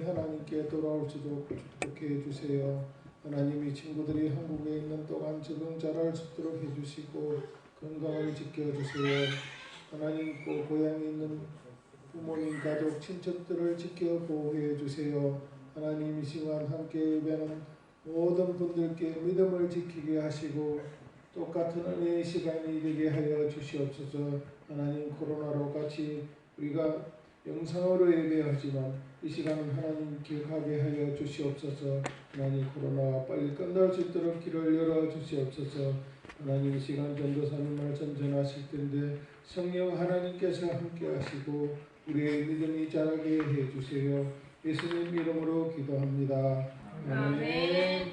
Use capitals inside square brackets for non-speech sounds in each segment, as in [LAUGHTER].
하나님께 돌아올 수 있도록 축복해 해주세요. 하나님이 친구들이 한국에 있는 동안 적응 잘할 수 있도록 해주시고 건강을 지켜주세요. 하나님 고 고향에 있는 부모님, 가족, 친척들을 지켜 보호해 주세요. 하나님 이 시간 함께 예배하는 모든 분들께 믿음을 지키게 하시고 똑같은 은혜의 시간이 되게 하여 주시옵소서. 하나님 코로나로 같이 우리가 영상으로 예배하지만 이 시간은 하나님 기억하게 하여 주시옵소서. 하나님 코로나가 빨리 끝날 수 있도록 길을 열어 주시옵소서. 하나님 이 시간 전도사님 말씀 전하실 텐데 성령 하나님께서 함께 하시고 우리의 믿음이 자라게 해 주세요. 예수님 이름으로 기도합니다. 아멘. 네.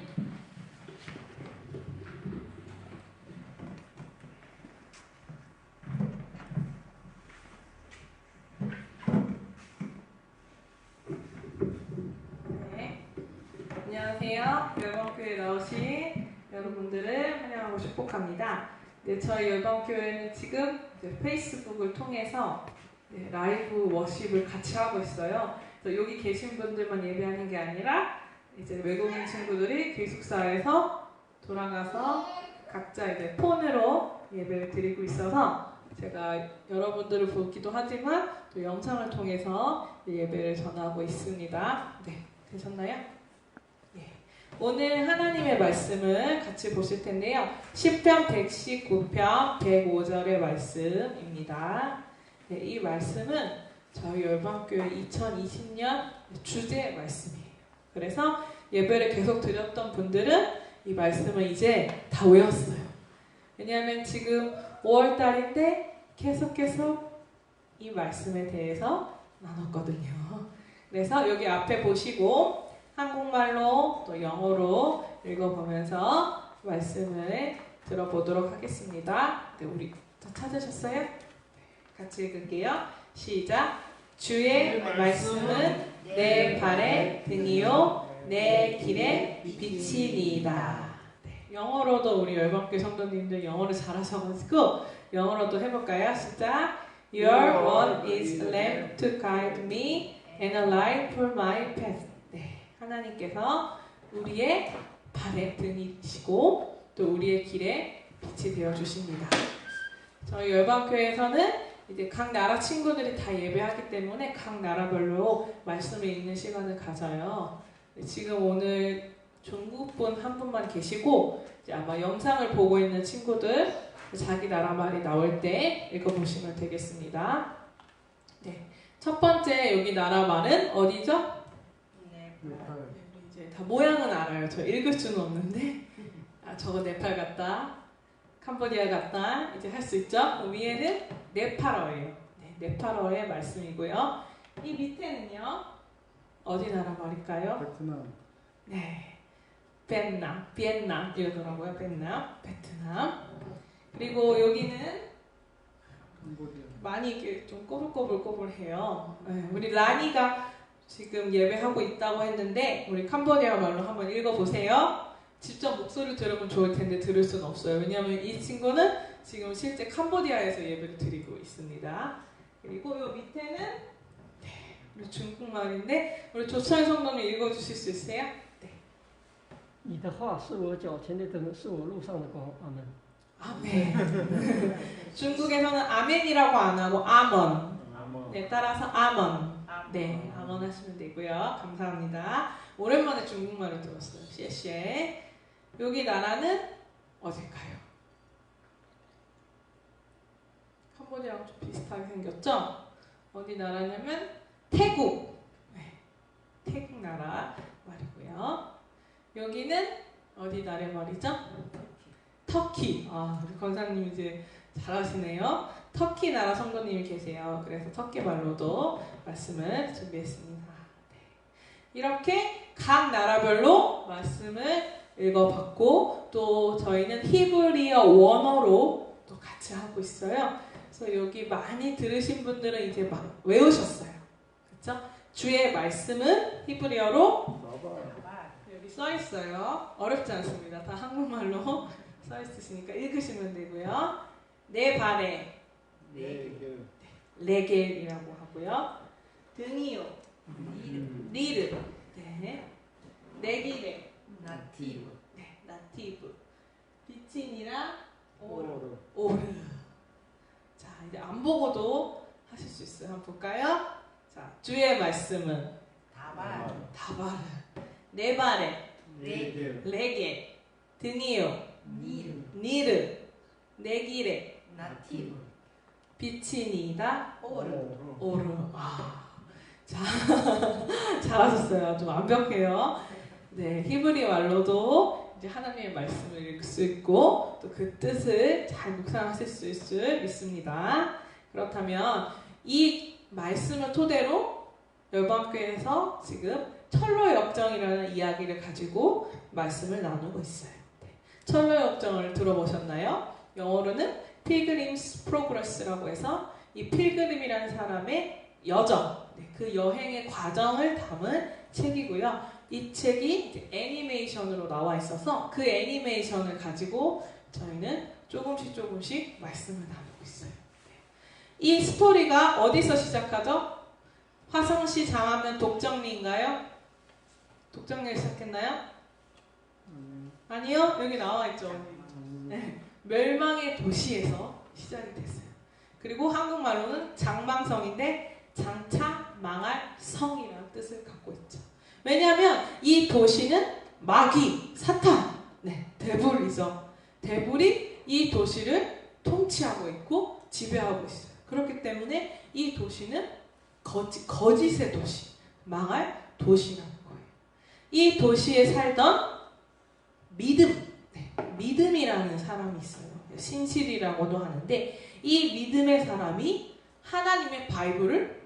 안녕하세요. 열방교회 나오신 여러분들을 환영하고 축복합니다. 네, 저희 열방교회는 지금 페이스북을 통해서 네, 라이브 워십을 같이 하고 있어요. 여기 계신 분들만 예배하는 게 아니라 이제 외국인 친구들이 기숙사에서 돌아가서 각자 이제 폰으로 예배를 드리고 있어서 제가 여러분들을 보기도 하지만 또 영상을 통해서 예배를 전하고 있습니다. 네, 되셨나요? 예. 오늘 하나님의 말씀을 같이 보실 텐데요. 10편 119편 105절의 말씀입니다. 네, 이 말씀은 저희 열방교회 2020년 주제 말씀이에요. 그래서 예배를 계속 드렸던 분들은 이 말씀을 이제 다 외웠어요. 왜냐하면 지금 5월달인데 계속 계속 이 말씀에 대해서 나눴거든요. 그래서 여기 앞에 보시고 한국말로 또 영어로 읽어보면서 말씀을 들어보도록 하겠습니다. 네, 우리 다 찾으셨어요? 같이 읽을게요. 시작. 주의 말씀은 내 발의 등이요 내 길의 빛이니이다. 네, 영어로도 우리 열방교 성도님들 영어를 잘하셔가지고 영어로도 해볼까요? 시작. Your word is a lamp to guide me and a light for my path. 네, 하나님께서 우리의 발의 등이시고 또 우리의 길에 빛이 되어 주십니다. 저희 열방교회에서는 이제 각 나라 친구들이 다 예배하기 때문에 각 나라별로 말씀을 읽는 시간을 가져요. 지금 오늘 중국 분 한 분만 계시고 이제 아마 영상을 보고 있는 친구들 자기 나라 말이 나올 때 읽어보시면 되겠습니다. 네, 첫 번째 여기 나라 말은 어디죠? 다 모양은 알아요. 저 읽을 수는 없는데 아 저거 네팔 같다, 캄보디아 같다 이제 할 수 있죠. 그 위에는 네팔어예요. 네, 네팔어의 말씀이고요. 이 밑에는요 어디 나라 말일까요? 베트남. 네, 베트남, 비엔남 이러더라고요. 베트남, 베트남. 그리고 여기는 캄보디아. 많이 이렇게 좀 꼬불꼬불꼬불해요. 네, 우리 라니가 지금 예배하고 있다고 했는데 우리 캄보디아 말로 한번 읽어보세요. 직접 목소리를 들으면 좋을 텐데 들을 수는 없어요. 왜냐하면 이 친구는 지금 실제 캄보디아에서 예배를 드리고 있습니다. 그리고 요 밑에는 네, 우리 중국말인데 우리 조찬 성도님 읽어주실 수 있어요? 你的话是我脚前的灯，是我路上的光。阿门。 아멘. 중국에서는 아멘이라고 안 하고 아먼. 네, 따라서 아먼. 네, 아먼 하시면 되고요. 감사합니다. 오랜만에 중국말을 들었어요. 시에시에. 여기 나라는 어딜까요? 캄보디아랑 좀 비슷하게 생겼죠? 어디 나라냐면 태국. 네, 태국 나라 말이고요. 여기는 어디 나라 말이죠? 터키. 아, 우리 권사님 이제 잘하시네요. 터키 나라 성도님이 계세요. 그래서 터키 말로도 말씀을 준비했습니다. 네. 이렇게 각 나라별로 말씀을 읽어봤고 또 저희는 히브리어 원어로 또 같이 하고 있어요. 그래서 여기 많이 들으신 분들은 이제 막 외우셨어요. 그렇죠? 주의 말씀은 히브리어로 여기 써 있어요. 어렵지 않습니다. 다 한국말로 [LAUGHS] 써 있으시니까 읽으시면 되고요. 내 발에 네. 레겔이라고 하고요. 등이요. 리르. 네. 내기레. 나티브 네. 나티브. 비친이랑 오르. 오르. 자, 이제 안 보고도 하실 수 있어요. 한번 볼까요? 자, 주의 말씀은 다발 다바르. 네바레. 레 레게. 드니요. 니르 니르. 내기레. 나티브 비친이다. 오르 오르. 아, 자, [LAUGHS] 잘하셨어요. 좀 완벽해요. 네, 히브리 말로도 이제 하나님의 말씀을 읽을 수 있고 또 그 뜻을 잘 묵상하실 수 있을 줄 믿습니다. 그렇다면 이 말씀을 토대로 열방교회에서 지금 철로 역정이라는 이야기를 가지고 말씀을 나누고 있어요. 네. 철로 역정을 들어보셨나요? 영어로는 Pilgrim's Progress라고 해서 이 필그림이라는 사람의 여정, 네, 그 여행의 과정을 담은 책이고요. 이 책이 애니메이션으로 나와 있어서 그 애니메이션을 가지고 저희는 조금씩 조금씩 말씀을 나누고 있어요. 네. 이 스토리가 어디서 시작하죠? 화성시 장하면 독정리인가요? 독정리 시작했나요? 아니요, 여기 나와 있죠. 네, 멸망의 도시에서 시작이 됐어요. 그리고 한국말로는 장망성인데 장차 망할 성이라는 뜻을 갖고 있죠. 왜냐하면 이 도시는 마귀, 사탄, 네, 데불이죠. 데불이 이 도시를 통치하고 있고 지배하고 있어요. 그렇기 때문에 이 도시는 거짓, 거짓의 도시, 망할 도시라는 거예요. 이 도시에 살던 믿음, 네, 믿음이라는 사람이 있어요. 신실이라고도 하는데 이 믿음의 사람이 하나님의 바이블을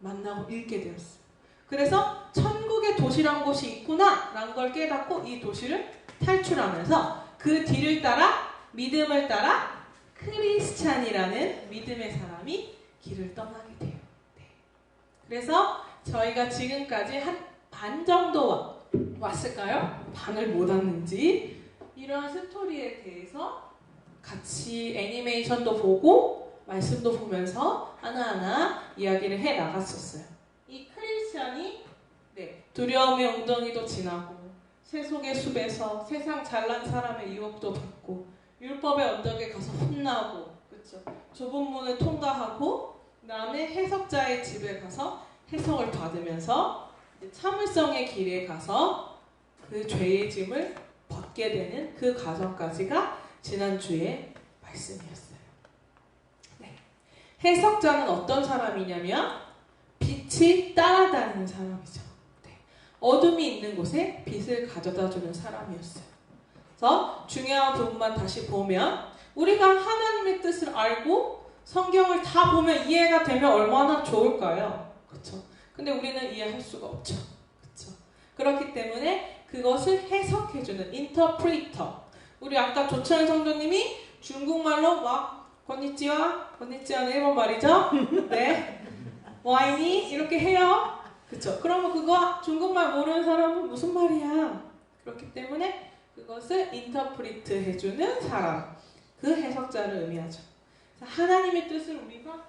만나고 읽게 되었어요. 그래서 천국의 도시란 곳이 있구나라는 걸 깨닫고 이 도시를 탈출하면서 그 뒤를 따라 믿음을 따라 크리스찬이라는 믿음의 사람이 길을 떠나게 돼요. 네. 그래서 저희가 지금까지 한 반 정도 와- 왔을까요? 반을 못 왔는지 이런 스토리에 대해서 같이 애니메이션도 보고 말씀도 보면서 하나하나 이야기를 해 나갔었어요. 이 크리스천이 네, 두려움의 엉덩이도 지나고 세속의 숲에서 세상 잘난 사람의 유혹도 받고 율법의 언덕에 가서 혼나고 그렇죠. 좁은 문을 통과하고 그다음에 해석자의 집에 가서 해석을 받으면서 참을성의 길에 가서 그 죄의 짐을 벗게 되는 그 과정까지가 지난주에 말씀이었어요. 네. 해석자는 어떤 사람이냐면 빛이 따라다니는 사람이죠. 네. 어둠이 있는 곳에 빛을 가져다 주는 사람이었어요. 그래서 중요한 부분만 다시 보면 우리가 하나님의 뜻을 알고 성경을 다 보면 이해가 되면 얼마나 좋을까요? 그렇죠? 근데 우리는 이해할 수가 없죠. 그렇죠? 그렇기 때문에 그것을 해석해주는 인터프리터. 우리 아까 조철 성도님이 중국말로 막 건니찌와 건니찌와는 일본 말이죠. 네. 와인이 이렇게 해요. 그쵸? 그러면 그거 중국말 모르는 사람은 무슨 말이야? 그렇기 때문에 그것을 인터프리트 해주는 사람. 그 해석자를 의미하죠. 하나님의 뜻을 우리가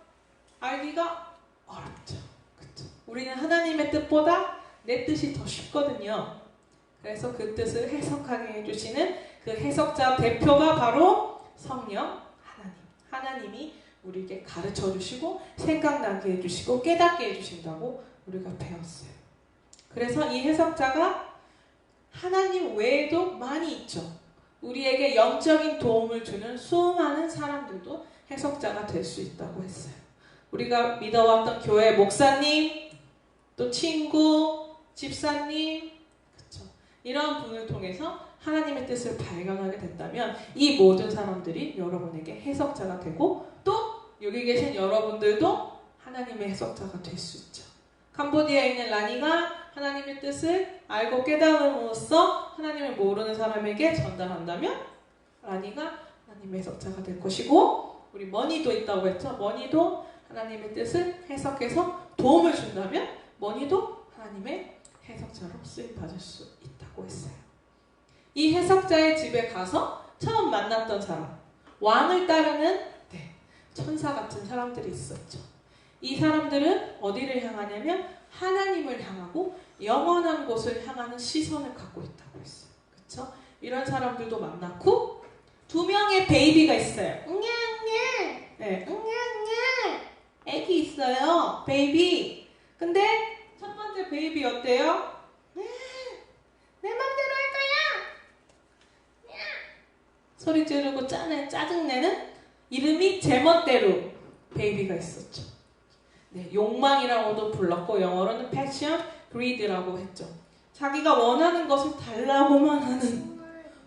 알기가 어렵죠. 그쵸? 우리는 하나님의 뜻보다 내 뜻이 더 쉽거든요. 그래서 그 뜻을 해석하게 해주시는 그 해석자 대표가 바로 성령 하나님. 하나님이 우리에게 가르쳐 주시고 생각나게 해주시고 깨닫게 해주신다고 우리가 배웠어요. 그래서 이 해석자가 하나님 외에도 많이 있죠. 우리에게 영적인 도움을 주는 수많은 사람들도 해석자가 될 수 있다고 했어요. 우리가 믿어왔던 교회 목사님, 또 친구, 집사님. 이런 분을 통해서 하나님의 뜻을 발견하게 된다면 이 모든 사람들이 여러분에게 해석자가 되고 또 여기 계신 여러분들도 하나님의 해석자가 될 수 있죠. 캄보디아에 있는 라니가 하나님의 뜻을 알고 깨달음으로써 하나님을 모르는 사람에게 전달한다면 라니가 하나님의 해석자가 될 것이고 우리 머니도 있다고 했죠. 머니도 하나님의 뜻을 해석해서 도움을 준다면 머니도 하나님의 해석자로 쓰임 받을 수 있다고 했어요. 이 해석자의 집에 가서 처음 만났던 사람, 왕을 따르는 네, 천사 같은 사람들이 있었죠. 이 사람들은 어디를 향하냐면 하나님을 향하고 영원한 곳을 향하는 시선을 갖고 있다고 했어요. 그렇죠? 이런 사람들도 만났고 두 명의 베이비가 있어요. 응냥냥, 네, 응냥냥. 애기 있어요. 베이비. 근데 첫 번째 베이비 어때요? 네, 내 맘대로 할 거야. 냐. 소리 지르고 짜는 짜증내는 이름이 제멋대로 베이비가 있었죠. 네, 욕망이라고도 불렀고 영어로는 passion, greed라고 했죠. 자기가 원하는 것을 달라고만 하는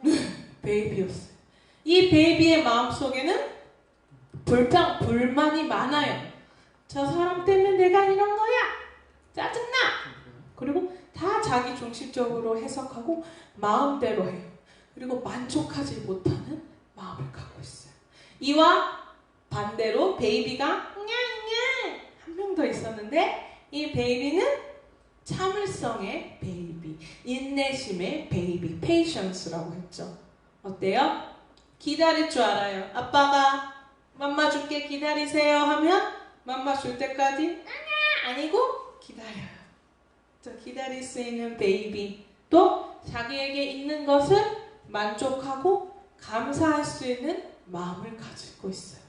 네, [LAUGHS] 베이비였어요. 이 베이비의 마음속에는 불평, 불만이 많아요. 저 사람 때문에 내가 이런 거야. 짜증나. 그리고 다 자기 중심적으로 해석하고 마음대로 해요. 그리고 만족하지 못하는 마음을 갖고 있어요. 이와 반대로 베이비가 냥냥 한 명 더 있었는데 이 베이비는 참을성의 베이비, 인내심의 베이비, patience라고 했죠. 어때요? 기다릴 줄 알아요. 아빠가 맘마 줄게 기다리세요 하면 맘마 줄 때까지 아니고 기다려요. 저 기다릴 수 있는 베이비 또 자기에게 있는 것을 만족하고 감사할 수 있는 마음을 가지고 있어요.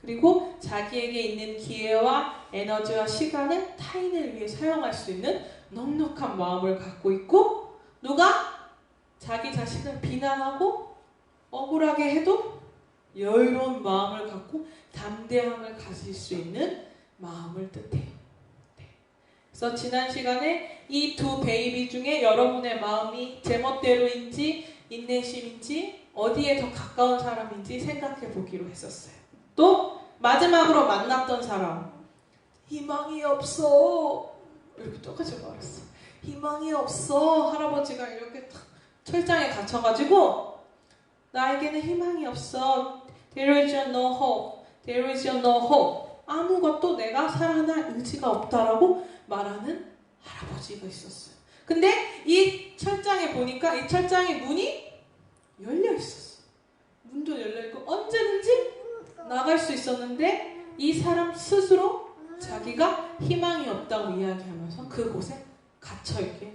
그리고 자기에게 있는 기회와 에너지와 시간을 타인을 위해 사용할 수 있는 넉넉한 마음을 갖고 있고 누가 자기 자신을 비난하고 억울하게 해도 여유로운 마음을 갖고 담대함을 가질 수 있는 마음을 뜻해요. 네. 그래서 지난 시간에 이 두 베이비 중에 여러분의 마음이 제멋대로인지 인내심인지 어디에 더 가까운 사람인지 생각해 보기로 했었어요. 또 마지막으로 만났던 사람 희망이 없어 이렇게 똑같이 말했어. 희망이 없어 할아버지가 이렇게 탁 철장에 갇혀가지고 나에게는 희망이 없어. There is no hope. There is no hope. 아무것도 내가 살아날 의지가 없다라고 말하는 할아버지가 있었어요. 근데 이 철장에 보니까 이 철장의 문이 열려 있었어. 문도 열려 있고 언제든지 나갈 수 있었는데 이 사람 스스로 자기가 희망이 없다고 이야기하면서 그곳에 갇혀 있게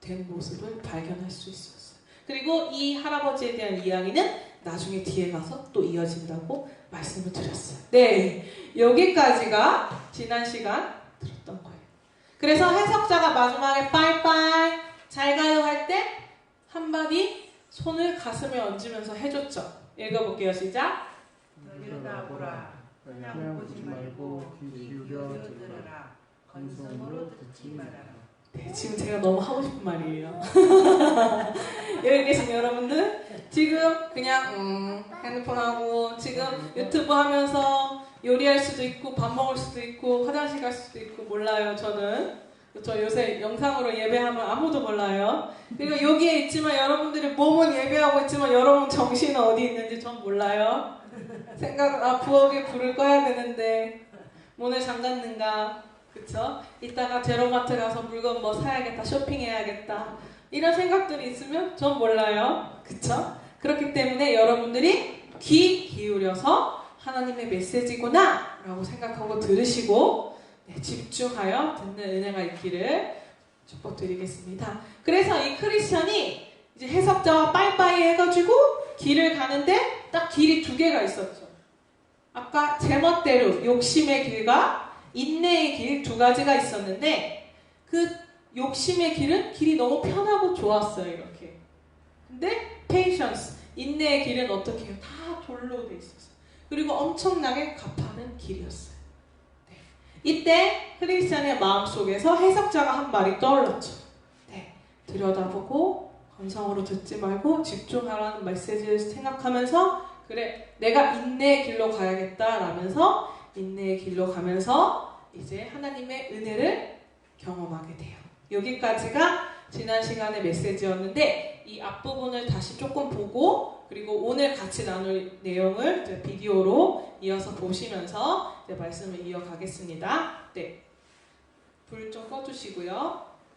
된 모습을 발견할 수 있었어요. 그리고 이 할아버지에 대한 이야기는 나중에 뒤에 가서 또 이어진다고 말씀을 드렸어요. 네, 여기까지가 지난 시간. 그래서 해석자가 마지막에 빠이빠이 잘 가요 할 때 한마디 손을 가슴에 얹으면서 해줬죠. 읽어볼게요. 시작. 들여다보라 그냥 보지 말고 귀 기울여 들으라 건성으로 듣지 말아라 네, 지금 제가 너무 하고 싶은 말이에요. [LAUGHS] 여기 계신 여러분들 지금 그냥 음, 핸드폰 하고 지금 유튜브 하면서 요리할 수도 있고 밥 먹을 수도 있고 화장실 갈 수도 있고 몰라요. 저는 저 요새 영상으로 예배하면 아무도 몰라요. 그리고 여기에 있지만 여러분들이 몸은 예배하고 있지만 여러분 정신은 어디 있는지 전 몰라요. 생각은 아 부엌에 불을 꺼야 되는데 문을 잠갔는가 그쵸? 이따가 제로마트 가서 물건 뭐 사야겠다, 쇼핑해야겠다. 이런 생각들이 있으면 전 몰라요. 그쵸? 그렇기 때문에 여러분들이 귀 기울여서 하나님의 메시지구나 라고 생각하고 들으시고 네, 집중하여 듣는 은혜가 있기를 축복드리겠습니다. 그래서 이 크리스천이 이제 해석자와 빠이빠이 해가지고 길을 가는데 딱 길이 두 개가 있었죠. 아까 제멋대로 욕심의 길과 인내의 길 두 가지가 있었는데 그 욕심의 길은 길이 너무 편하고 좋았어요 이렇게. 근데 patience 인내의 길은 어떻게 해요? 다 돌로 돼 있었어요. 그리고 엄청나게 가파른 길이었어요. 네. 이때 크리스찬의 마음 속에서 해석자가 한 말이 떠올랐죠. 네. 들여다보고 감성으로 듣지 말고 집중하라는 메시지를 생각하면서 그래 내가 인내의 길로 가야겠다 라면서 인내의 길로 가면서 이제 하나님의 은혜를 경험하게 돼요. 여기까지가 지난 시간의 메시지였는데 이 앞부분을 다시 조금 보고 그리고 오늘 같이 나눌 내용을 비디오로 이어서 보시면서 말씀을 이어가겠습니다. 네. 불 좀 꺼주시고요.